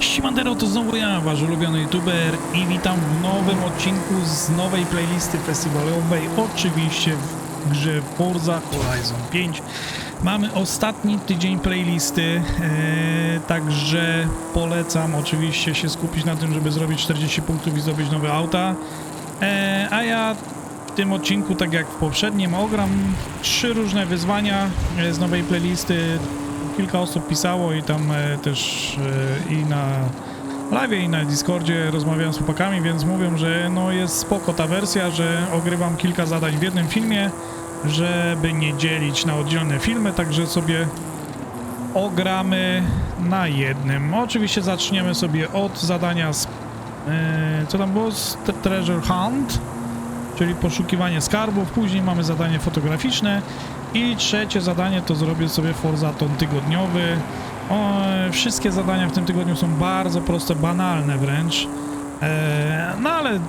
Siemandero, to znowu ja, wasz ulubiony youtuber i witam w nowym odcinku z nowej playlisty festiwalowej, oczywiście w grze Forza Horizon 5. Mamy ostatni tydzień playlisty, e, także polecam oczywiście się skupić na tym, żeby zrobić 40 punktów i zdobyć nowe auta. E, a ja w tym odcinku, tak jak w poprzednim, ogram trzy różne wyzwania e, z nowej playlisty. Kilka osób pisało i tam e, też e, i na live i na Discordzie rozmawiałem z chłopakami, więc mówią, że no jest spoko ta wersja, że ogrywam kilka zadań w jednym filmie, żeby nie dzielić na oddzielne filmy, także sobie ogramy na jednym. Oczywiście zaczniemy sobie od zadania z, e, co tam było? Z Tre- Treasure Hunt czyli poszukiwanie skarbów. Później mamy zadanie fotograficzne i trzecie zadanie to zrobię sobie Forzaton tygodniowy. O, wszystkie zadania w tym tygodniu są bardzo proste, banalne wręcz. E, no ale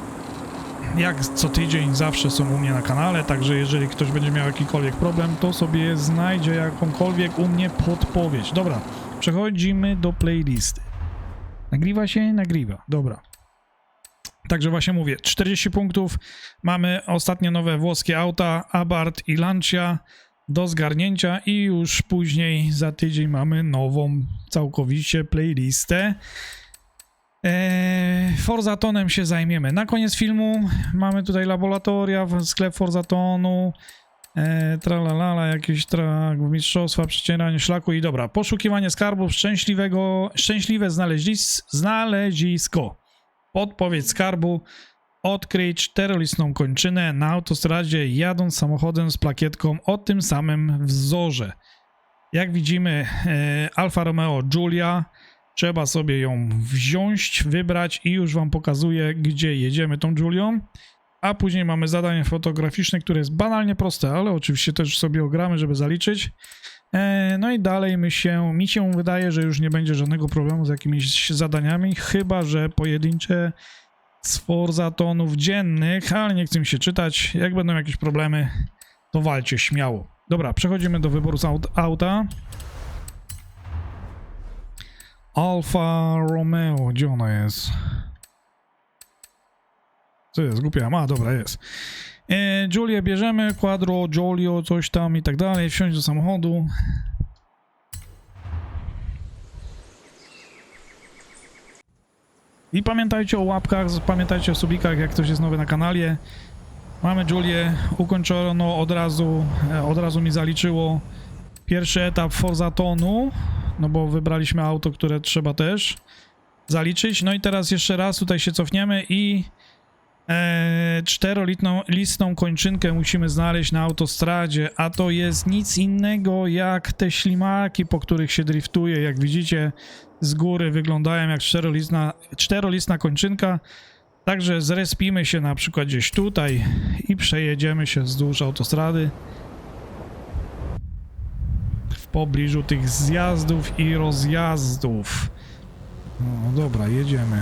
jak co tydzień zawsze są u mnie na kanale, także jeżeli ktoś będzie miał jakikolwiek problem, to sobie znajdzie jakąkolwiek u mnie podpowiedź. Dobra, przechodzimy do playlisty. Nagrywa się? Nagrywa. Dobra. Także właśnie mówię, 40 punktów. Mamy ostatnie nowe włoskie auta, Abarth i Lancia do zgarnięcia i już później za tydzień mamy nową całkowicie playlistę. Eee, Forzatonem się zajmiemy. Na koniec filmu mamy tutaj laboratoria, sklep Forzatonu, eee, tralalala, jakieś tra, mistrzostwa, przecieranie szlaku i dobra, poszukiwanie skarbów, szczęśliwego, szczęśliwe znalezis, znalezisko. Podpowiedź skarbu. Odkryj czterolistną kończynę na autostradzie jadąc samochodem z plakietką o tym samym wzorze. Jak widzimy, e, Alfa Romeo Giulia. Trzeba sobie ją wziąć, wybrać i już wam pokazuję, gdzie jedziemy tą Giulią. A później mamy zadanie fotograficzne, które jest banalnie proste, ale oczywiście też sobie ogramy, żeby zaliczyć. E, No i dalej my się, mi się wydaje, że już nie będzie żadnego problemu z jakimiś zadaniami, chyba że pojedyncze z Forzatonów dziennych, ale nie chcę mi się czytać. Jak będą jakieś problemy, to walcie śmiało. Dobra, przechodzimy do wyboru z aut- auta. Alfa Romeo, gdzie ona jest? Co jest? Głupia. A, dobra, jest. E, Julię bierzemy, Quadro, Jolio, coś tam i tak dalej, wsiąść do samochodu. I pamiętajcie o łapkach, pamiętajcie o subikach, jak ktoś jest nowy na kanale. Mamy Julię, ukończono od razu, e, od razu mi zaliczyło pierwszy etap Forzatonu, no bo wybraliśmy auto, które trzeba też zaliczyć. No i teraz jeszcze raz tutaj się cofniemy i e, czterolitną listną kończynkę musimy znaleźć na autostradzie, a to jest nic innego jak te ślimaki, po których się driftuje. Jak widzicie z góry wyglądają jak czterolistna, czterolistna kończynka. Także zrespimy się na przykład gdzieś tutaj i przejedziemy się wzdłuż autostrady w pobliżu tych zjazdów i rozjazdów. No dobra, jedziemy.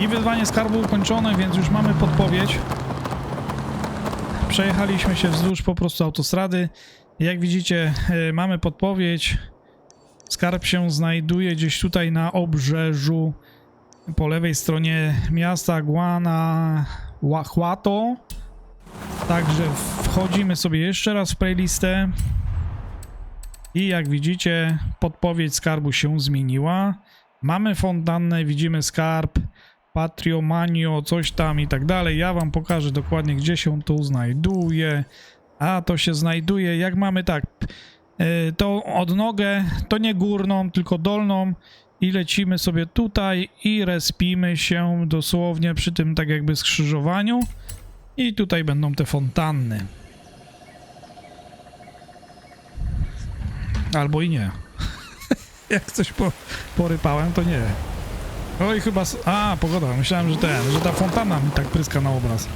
I wyzwanie skarbu ukończone, więc już mamy podpowiedź. Przejechaliśmy się wzdłuż po prostu autostrady. Jak widzicie, e, mamy podpowiedź. Skarb się znajduje gdzieś tutaj na obrzeżu po lewej stronie miasta Guanajuato. Także wchodzimy sobie jeszcze raz w playlistę. I jak widzicie, podpowiedź skarbu się zmieniła. Mamy fontannę, widzimy skarb, Patriomanio, coś tam i tak dalej. Ja wam pokażę dokładnie, gdzie się to znajduje. A to się znajduje, jak mamy tak, yy, tą odnogę, to nie górną, tylko dolną i lecimy sobie tutaj i respimy się dosłownie przy tym tak jakby skrzyżowaniu i tutaj będą te fontanny. Albo i nie. Jak coś po, porypałem, to nie. Oj, chyba... s- A, pogoda. Myślałem, że ten, że ta fontana mi tak pryska na obraz.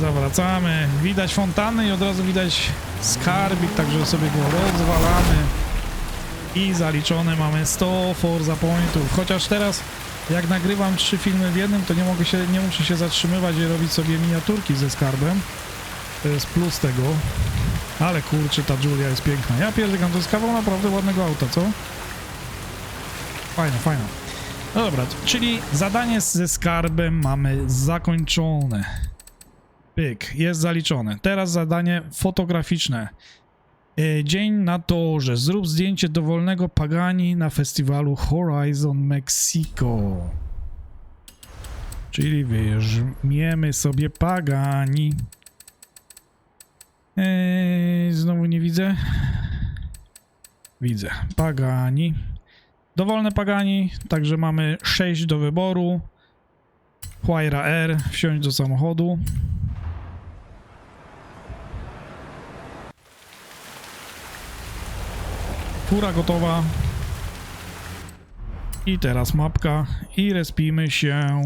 Zawracamy. Widać fontany i od razu widać skarbik, także sobie go rozwalamy. I zaliczone mamy 100 Forza Pointów. Chociaż teraz jak nagrywam trzy filmy w jednym, to nie mogę się, nie muszę się zatrzymywać i robić sobie miniaturki ze skarbem. To jest plus tego. Ale kurczę, ta Julia jest piękna. Ja pierdykam, to jest kawał naprawdę ładnego auta, co? Fajna, fajna. Dobra, czyli zadanie ze skarbem mamy zakończone. Pyk, jest zaliczone. Teraz zadanie fotograficzne. E, Dzień na torze. Zrób zdjęcie dowolnego Pagani na festiwalu Horizon Mexico. Czyli weźmiemy sobie Pagani. Eee, znowu nie widzę. Widzę. Pagani. Dowolne Pagani, także mamy 6 do wyboru. Huayra R, wsiąść do samochodu. Fura gotowa. I teraz mapka. I respimy się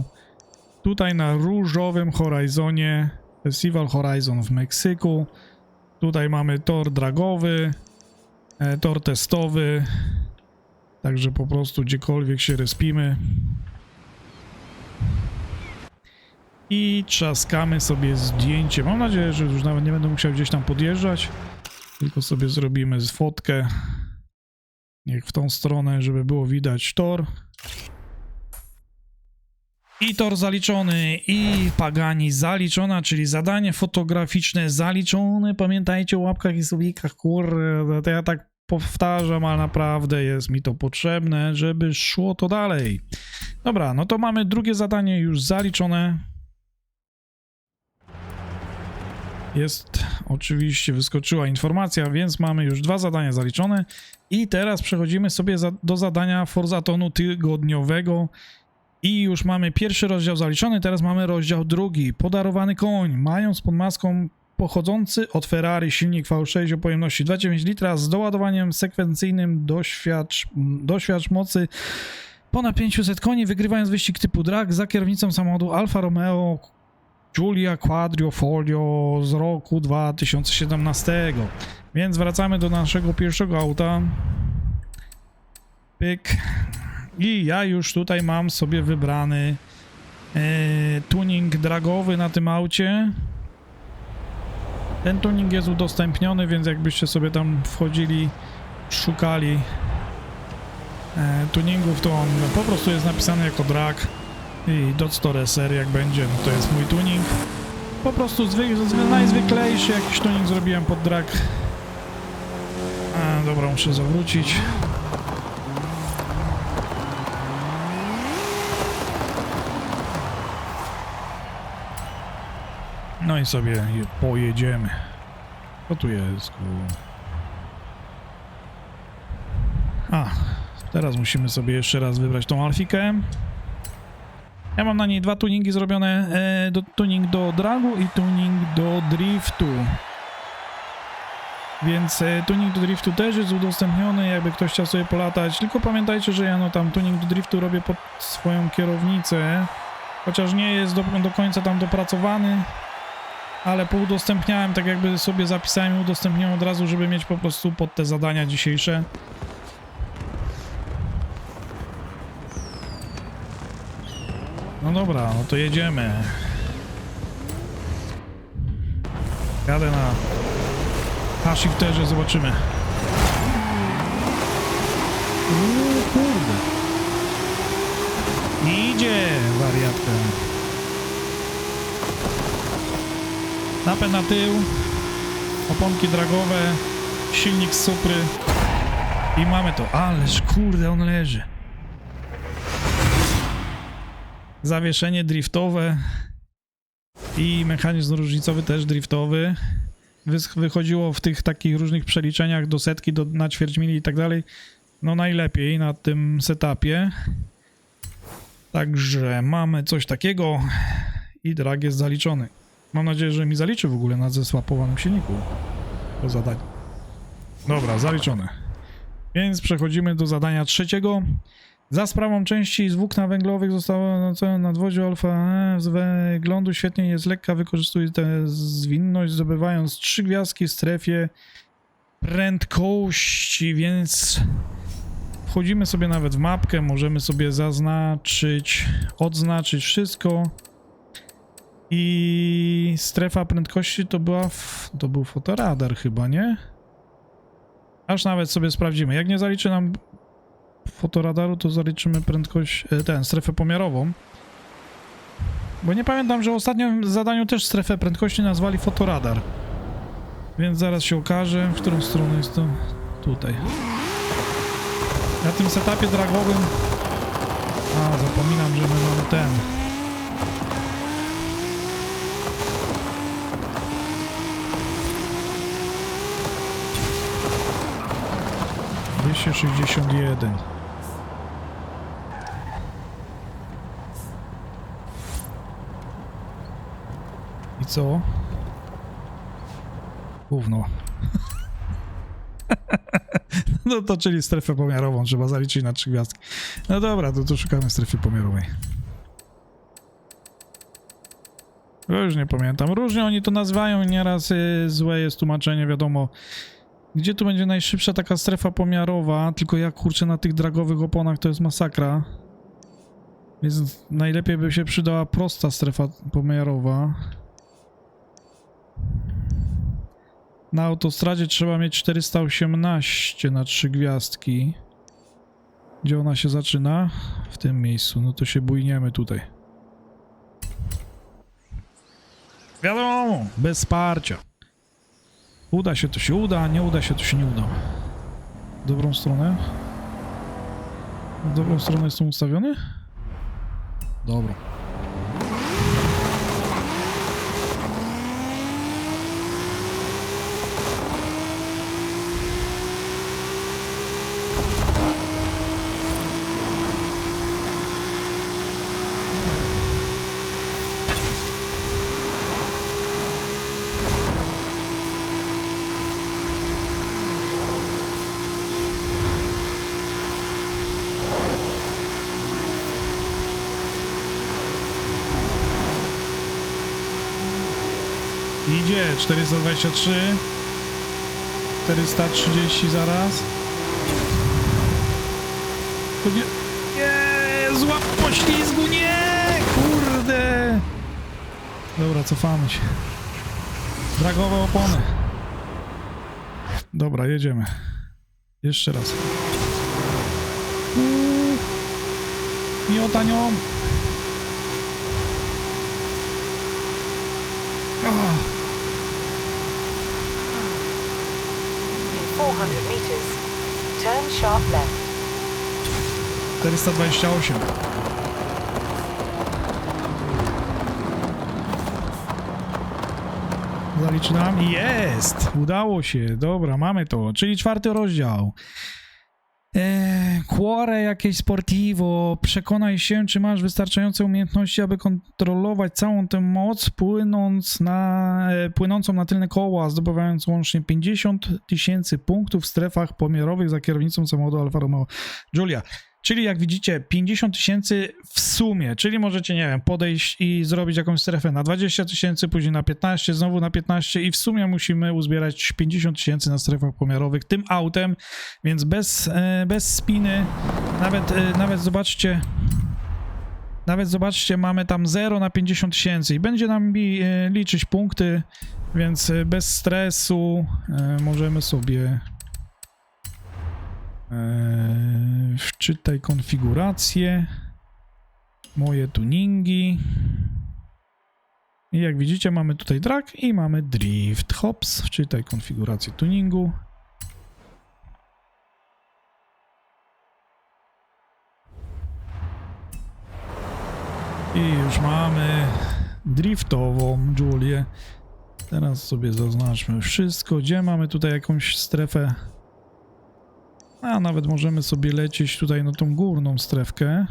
tutaj na różowym horizonie. Festival Horizon w Meksyku. Tutaj mamy tor dragowy, e, tor testowy. Także po prostu gdziekolwiek się respimy. I trzaskamy sobie zdjęcie. Mam nadzieję, że już nawet nie będę musiał gdzieś tam podjeżdżać. Tylko sobie zrobimy fotkę. Niech w tą stronę, żeby było widać tor. I tor zaliczony, i Pagani zaliczona, czyli zadanie fotograficzne zaliczone. Pamiętajcie o łapkach i subikach, kurde, to ja tak powtarzam, ale naprawdę jest mi to potrzebne, żeby szło to dalej. Dobra, no to mamy drugie zadanie już zaliczone. Jest oczywiście, wyskoczyła informacja, więc mamy już dwa zadania zaliczone. I teraz przechodzimy sobie za, do zadania Forzatonu tygodniowego. I już mamy pierwszy rozdział zaliczony, teraz mamy rozdział drugi. Podarowany koń, mając pod maską pochodzący od Ferrari silnik V6 o pojemności 2,9 litra z doładowaniem sekwencyjnym doświadcz, doświadcz mocy ponad 500 koni, wygrywając wyścig typu drag za kierownicą samochodu Alfa Romeo Giulia Quadrifoglio z roku 2017. Więc wracamy do naszego pierwszego auta. Pyk. I ja już tutaj mam sobie wybrany e, tuning dragowy na tym aucie. Ten tuning jest udostępniony, więc jakbyście sobie tam wchodzili, szukali e, tuningów, to on po prostu jest napisany jako drag i Dotstore SR jak będzie, no to jest mój tuning. Po prostu zwy, zwy, najzwyklejszy jakiś tuning zrobiłem pod drag. A, dobra, muszę zawrócić. No i sobie je- pojedziemy. Co tu jest? A, teraz musimy sobie jeszcze raz wybrać tą Alfikę. Ja mam na niej dwa tuningi zrobione, e, do, tuning do dragu i tuning do driftu. Więc e, tuning do driftu też jest udostępniony, jakby ktoś chciał sobie polatać. Tylko pamiętajcie, że ja no tam tuning do driftu robię pod swoją kierownicę. Chociaż nie jest do, do końca tam dopracowany. Ale poudostępniałem, tak jakby sobie zapisałem i udostępniłem od razu, żeby mieć po prostu pod te zadania dzisiejsze. No dobra, no to jedziemy. Jadę na Hashifterze, zobaczymy. Uuu, kurde. Idzie, wariatka. Napęd na tył, oponki dragowe, silnik z supry i mamy to. Ależ kurde, on leży. Zawieszenie driftowe i mechanizm różnicowy też driftowy. Wychodziło w tych takich różnych przeliczeniach do setki, do, na ćwierć mili i tak dalej. No najlepiej na tym setupie. Także mamy coś takiego i drag jest zaliczony. Mam nadzieję, że mi zaliczy w ogóle na zesłapowanym silniku to zadanie. Dobra, zaliczone. Więc przechodzimy do zadania trzeciego. Za sprawą części z włókna węglowych zostało na nadwoziu alfa E z wyglądu świetnie jest lekka, wykorzystuje tę zwinność, zdobywając trzy gwiazdki w strefie prędkości, więc wchodzimy sobie nawet w mapkę, możemy sobie zaznaczyć, odznaczyć wszystko. I strefa prędkości to była, to był fotoradar chyba, nie? Aż nawet sobie sprawdzimy. Jak nie zaliczy nam fotoradaru, to zaliczymy prędkość, e, ten, strefę pomiarową. Bo nie pamiętam, że w ostatnim zadaniu też strefę prędkości nazwali fotoradar. Więc zaraz się okaże, w którą stronę jest to. Tutaj. Na tym setupie dragowym... A, zapominam, że my mamy ten... Dwieście sześćdziesiąt jeden. I co? Gówno. No to czyli strefę pomiarową trzeba zaliczyć na trzy gwiazdki. No dobra, to tu szukamy strefy pomiarowej. Już nie pamiętam. Różnie oni to nazywają nieraz y, złe jest tłumaczenie, wiadomo. Gdzie tu będzie najszybsza taka strefa pomiarowa, tylko jak kurczę na tych dragowych oponach to jest masakra. Więc najlepiej by się przydała prosta strefa pomiarowa. Na autostradzie trzeba mieć 418 na 3 gwiazdki. Gdzie ona się zaczyna? W tym miejscu. No to się bujniemy tutaj. Wiadomo, bez wsparcia. Uda się to się uda, nie uda się to się nie uda. W dobrą stronę? W dobrą stronę jestem ustawiony? Dobra. Idzie, 423. 430 zaraz. To nie... Nie, złap poślizgu, nie! Kurde! Dobra, cofamy się. Dragowe opony. Dobra, jedziemy. Jeszcze raz. Miota nią. Ah. 400 meters, turn sharp left. 428. Zalicz nam. Jest! Udało się. Dobra, mamy to. Czyli czwarty rozdział. Cuore jakieś sportivo. Przekonaj się, czy masz wystarczające umiejętności, aby kontrolować całą tę moc, płynąc na, e, płynącą na tylne koła, zdobywając łącznie 50 tysięcy punktów w strefach pomiarowych za kierownicą samochodu Alfa Romeo Giulia. Czyli jak widzicie, 50 tysięcy w sumie, czyli możecie, nie wiem, podejść i zrobić jakąś strefę na 20 tysięcy, później na 15, znowu na 15 i w sumie musimy uzbierać 50 tysięcy na strefach pomiarowych tym autem, więc bez, e, bez spiny, nawet, e, nawet zobaczcie, nawet zobaczcie, mamy tam 0 na 50 tysięcy i będzie nam e, liczyć punkty, więc bez stresu możemy sobie Eee, wczytaj konfigurację. Moje tuningi. I jak widzicie, mamy tutaj drag i mamy drift. Hops, wczytaj konfigurację tuningu. I już mamy driftową Julię. Teraz sobie zaznaczmy wszystko. Gdzie mamy tutaj jakąś strefę a nawet możemy sobie lecieć tutaj na tą górną strefkę.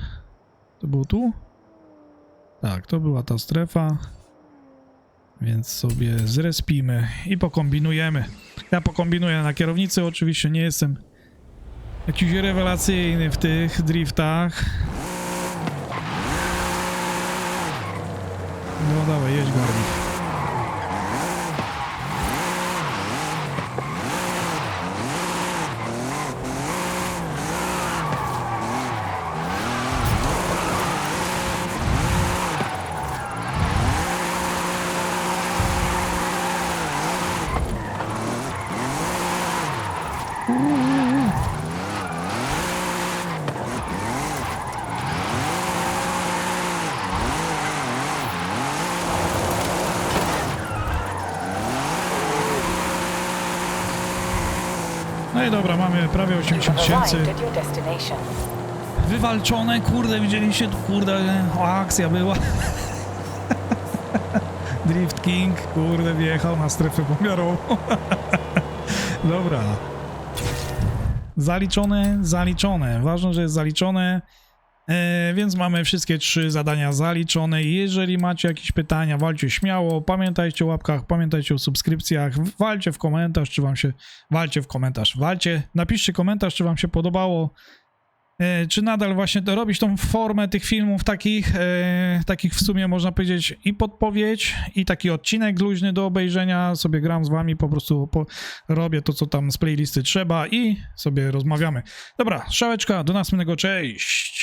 To było tu? Tak, to była ta strefa. Więc sobie zrespimy i pokombinujemy. Ja pokombinuję na kierownicy, oczywiście nie jestem jakiś rewelacyjny w tych driftach. No dawaj, jedź Garbi. No i dobra, mamy prawie You 80 have tysięcy. Wywalczone, kurde, widzieliście, tu, kurde, o, akcja była. Drift King, kurde, wjechał na strefę pomiarową. Dobra. Zaliczone, zaliczone. Ważne, że jest zaliczone. E, więc mamy wszystkie trzy zadania zaliczone. Jeżeli macie jakieś pytania, walcie śmiało. Pamiętajcie o łapkach, pamiętajcie o subskrypcjach. Walcie w komentarz, czy wam się. Walcie w komentarz, walcie. Napiszcie komentarz, czy wam się podobało. E, czy nadal właśnie to robić tą formę tych filmów takich, e, takich w sumie można powiedzieć i podpowiedź, i taki odcinek luźny do obejrzenia, sobie gram z wami, po prostu po, robię to, co tam z playlisty trzeba i sobie rozmawiamy. Dobra, szałeczka, do następnego, cześć!